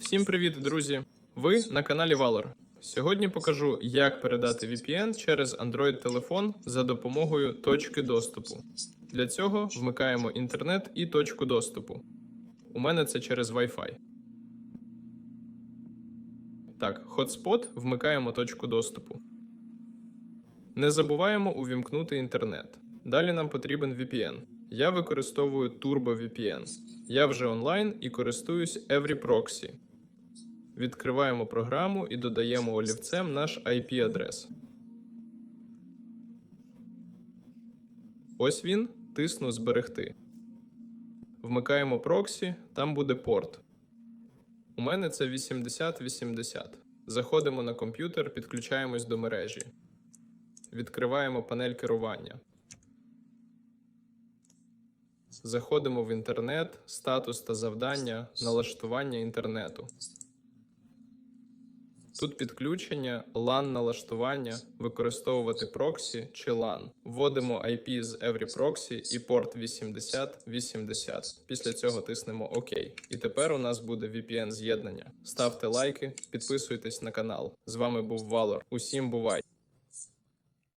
Всім привіт, друзі! Ви на каналі Valor. Сьогодні покажу, як передати VPN через Android телефон за допомогою точки доступу. Для цього вмикаємо інтернет і точку доступу. У мене це через Wi-Fi. Так, Hotspot вмикаємо точку доступу. Не забуваємо увімкнути інтернет. Далі нам потрібен VPN. Я використовую Turbo VPN. Я вже онлайн і користуюсь EveryProxy. Відкриваємо програму і додаємо олівцем наш IP-адрес. Ось він. Тисну Зберегти. Вмикаємо проксі, там буде порт. У мене це 8080. Заходимо на комп'ютер, підключаємось до мережі. Відкриваємо панель керування. Заходимо в інтернет, статус та завдання, налаштування інтернету. Тут підключення, LAN налаштування, використовувати проксі чи LAN. Вводимо IP з EveryProxy і порт 8080. Після цього тиснемо ОК. І тепер у нас буде VPN з'єднання. Ставте лайки, підписуйтесь на канал. З вами був Валор. Усім бувай!